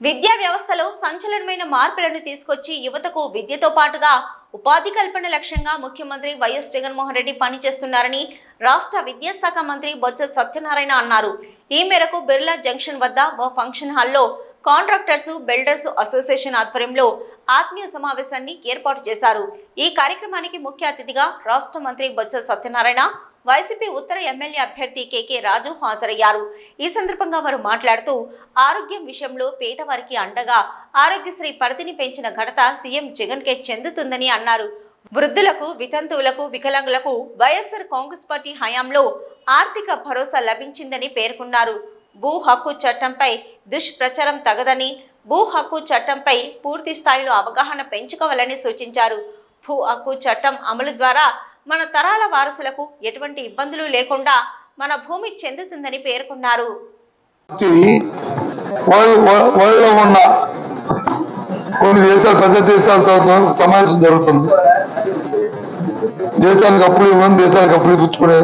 విద్యా వ్యవస్థలో సంచలనమైన మార్పులను తీసుకొచ్చి యువతకు విద్యతో పాటుగా ఉపాధి కల్పన లక్ష్యంగా ముఖ్యమంత్రి వైఎస్ జగన్మోహన్ రెడ్డి పనిచేస్తున్నారని రాష్ట్ర విద్యాశాఖ మంత్రి బొత్స సత్యనారాయణ అన్నారు. ఈ మేరకు బిర్లా జంక్షన్ వద్ద ఓ ఫంక్షన్ హాల్లో కాంట్రాక్టర్స్ బిల్డర్స్ అసోసియేషన్ ఆధ్వర్యంలో ఆత్మీయ సమావేశాన్ని ఏర్పాటు చేశారు. ఈ కార్యక్రమానికి ముఖ్య అతిథిగా రాష్ట్ర మంత్రి బొత్స సత్యనారాయణ వైసీపీ ఉత్తర ఎమ్మెల్యే అభ్యర్థి కేకే రాజు హాజరయ్యారు. ఈ సందర్భంగా వారు మాట్లాడుతూ ఆరోగ్యం విషయంలో పేదవారికి అండగా ఆరోగ్యశ్రీ పరిధిని పెంచిన ఘనత సీఎం జగన్కే చెందుతుందని అన్నారు. వృద్ధులకు వితంతువులకు వికలాంగులకు వైఎస్ఆర్ కాంగ్రెస్ పార్టీ హయాంలో ఆర్థిక భరోసా లభించిందని పేర్కొన్నారు. భూ హక్కు చట్టంపై దుష్ప్రచారం తగదని భూ హక్కు చట్టంపై పూర్తి స్థాయిలో అవగాహన పెంచుకోవాలని సూచించారు. భూ హక్కు చట్టం అమలు ద్వారా మన తరాల వారసులకు ఎటువంటి ఇబ్బందులు లేకుండా మన భూమి చెందుతుందని పేర్కొన్నారు. వరల్డ్లో ఉన్న కొన్ని దేశాలు పెద్ద దేశాలతో సమావేశం జరుగుతుంది. దేశానికి అప్పులు ఇవ్వడం దేశానికి అప్పులు ఇప్పించుకునే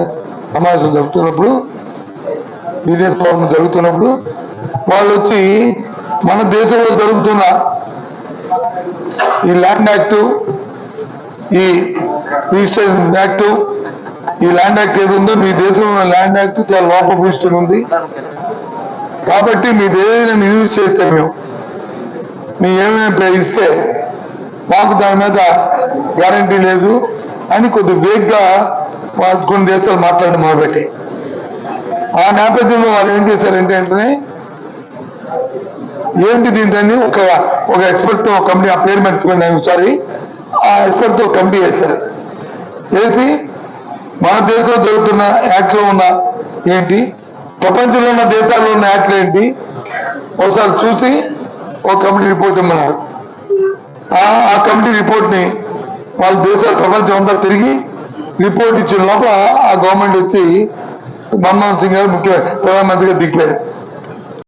సమావేశం జరుగుతున్నప్పుడు విదేశ జరుగుతున్నప్పుడు వాళ్ళు వచ్చి మన దేశంలో జరుగుతున్న ఈ ల్యాండ్ యాక్ట్ ఈ రిజిస్ట్రేషన్ యాక్ట్ ఈ ల్యాండ్ యాక్ట్ ఏది ఉందో మీ దేశంలో ల్యాండ్ యాక్ట్ చాలా లోపభూయిష్టం ఉంది. కాబట్టి మీ ఏదైనా యూజ్ చేస్తే మేము మీ ఏమైనా ఇస్తే మాకు దాని మీద గ్యారంటీ లేదు అని కొద్ది వేగ్గా కొన్ని దేశాలు మాట్లాడడం మొదలుపెట్టి. ఆ నేపథ్యంలో వాళ్ళు ఏం చేశారంటే వెంటనే ఏంటి దీని ఒక ఒక ఎక్స్పర్ట్తో కంపెనీ కమిటీ ఆ పేరు మర్చిపోయింది సారీ ఆ ఎక్స్పర్ట్తో తో కమిటీ చేశారు. చేసి మన దేశంలో జరుగుతున్న యాక్ట్లో ఉన్న ఏంటి ప్రపంచంలో ఉన్న దేశాల్లో ఉన్న యాక్ట్లు ఏంటి ఒకసారి చూసి ఒక కమిటీ రిపోర్ట్ ఇమ్మన్నారు. ఆ ఆ కమిటీ రిపోర్ట్ని వాళ్ళ దేశాలు ప్రపంచం అంతా తిరిగి రిపోర్ట్ ఇచ్చిన లోపల ఆ గవర్నమెంట్ వచ్చి మన్మోహన్ సింగ్ గారు ముఖ్య ప్రధానమంత్రిగా దిగిపోయారు.